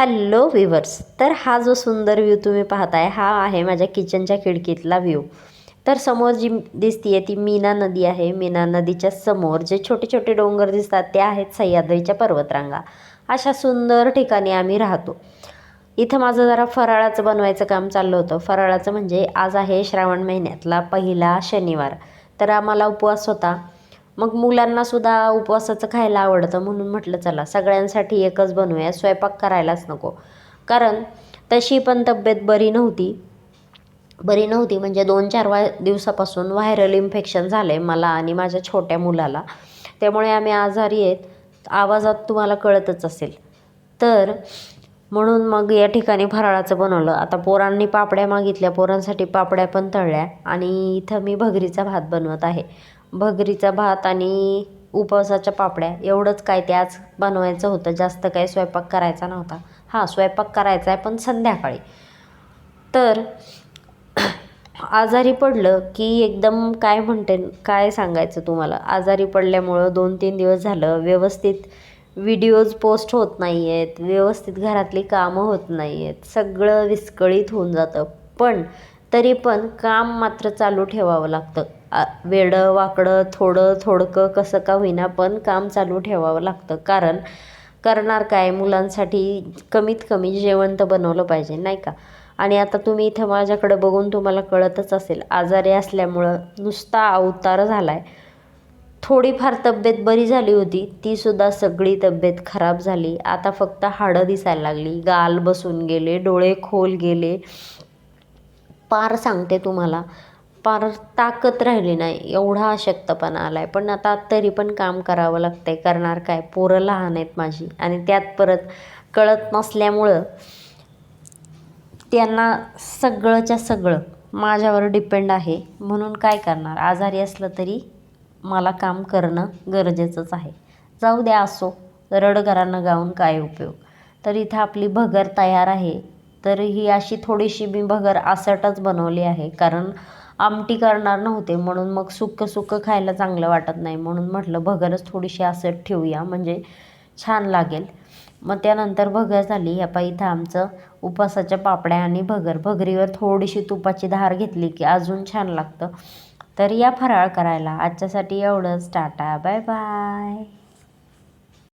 Hello viewers तर हा जो सुंदर व्ह्यू तुम्ही पाहताय हा आहे माझ्या किचनच्या खिडकीतला व्ह्यू तर समोर जी दिसतीये ती मीना नदी आहे. मीना नदीच्या समोर जे छोटे छोटे डोंगर दिसतात ते आहेत सह्याद्रीच्या पर्वतरांगा. अशा सुंदर ठिकाणी आम्ही राहतो. इथं माझं जरा फराळाचं बनवायचं काम चाललं होतं. फराळाचं म्हणजे आज आहे श्रावण महिन्यातला पहिला शनिवार. तर आम्हाला उपवास होता. मग मुलांना सुद्धा उपवासाचं खायला आवडतं म्हणून म्हटलं चला सगळ्यांसाठी एकच बनवूया स्वयंपाक करायलाच नको. कारण तशी पण तब्येत बरी नव्हती. बरी नव्हती म्हणजे दोन चार वा दिवसापासून व्हायरल इन्फेक्शन झालं आहे मला आणि माझ्या छोट्या मुलाला. त्यामुळे आम्ही आजारी आहेत. आवाजात तुम्हाला कळतच असेल. तर म्हणून मग या ठिकाणी फराळाचं बनवलं. आता पोरांनी पापड्या मागितल्या पोरांसाठी पापड्या पण तळल्या आणि इथं मी भगरीचा भात बनवत आहे. भगरीचा भात आणि उपवासाच्या पापड्या एवढंच काय ते आज बनवायचं होतं. जास्त काही स्वयंपाक करायचा नव्हता. हां स्वयंपाक करायचा आहे पण संध्याकाळी. तर आजारी पडलं की एकदम काय म्हणते काय सांगायचं तुम्हाला? आजारी पडल्यामुळं दोन तीन दिवस झालं व्यवस्थित व्हिडिओज पोस्ट होत नाही आहेत व्यवस्थित घरातली कामं होत नाही आहेत सगळं विस्कळीत होऊन जातं. पण तरी पण काम मात्र चालू ठेवावं लागतं. वेडं वाकडं थोडं थोडकं कसं का होईना पण काम चालू ठेवावं लागतं. कारण करणार काय? मुलांसाठी कमीत कमी जेवण तर बनवलं पाहिजे नाही का? आणि आता तुम्ही इथं माझ्याकडं बघून तुम्हाला कळतच असेल आजारी असल्यामुळं नुसता अवतार झाला आहे थोडीफार तब्येत बरी झाली होती तीसुद्धा सगळी तब्येत खराब झाली. आता फक्त हाडं दिसायला लागली. गाल बसून गेले डोळे खोल गेले. पार सांगते तुम्हाला. पार ताकद राहिली नाही एवढा अशक्तपणा आला आहे पण आता तरी पण काम करावं लागतंय. करणार काय? पोरं लहान आहेत माझी. आणि त्यात परत कळत नसल्यामुळं त्यांना सगळंच्या सगळं माझ्यावर डिपेंड आहे. म्हणून काय करणार? आजारी असलं तरी मला काम करणं गरजेचंच आहे. जाऊ द्या असो. रडगरानं गाऊन काय उपयोग? तर इथं आपली भगर तयार आहे. तर ही अशी थोडीशी मी भगर आसटच बनवली आहे. कारण आमटी करणार नव्हते म्हणून मग सुक्कं सुक्कं खायला चांगलं वाटत नाही. म्हणून म्हटलं भगरच थोडीशी आसट ठेवूया म्हणजे छान लागेल. मग त्यानंतर भगर झाली. ह्या पा इथं आमचं उपासाच्या पापड्या आणि भगर. भगरीवर थोडीशी तुपाची धार घेतली की अजून छान लागतं. तर या फराळ करायला. आजच्यासाठी एवढंच. टाटा. Bye bye.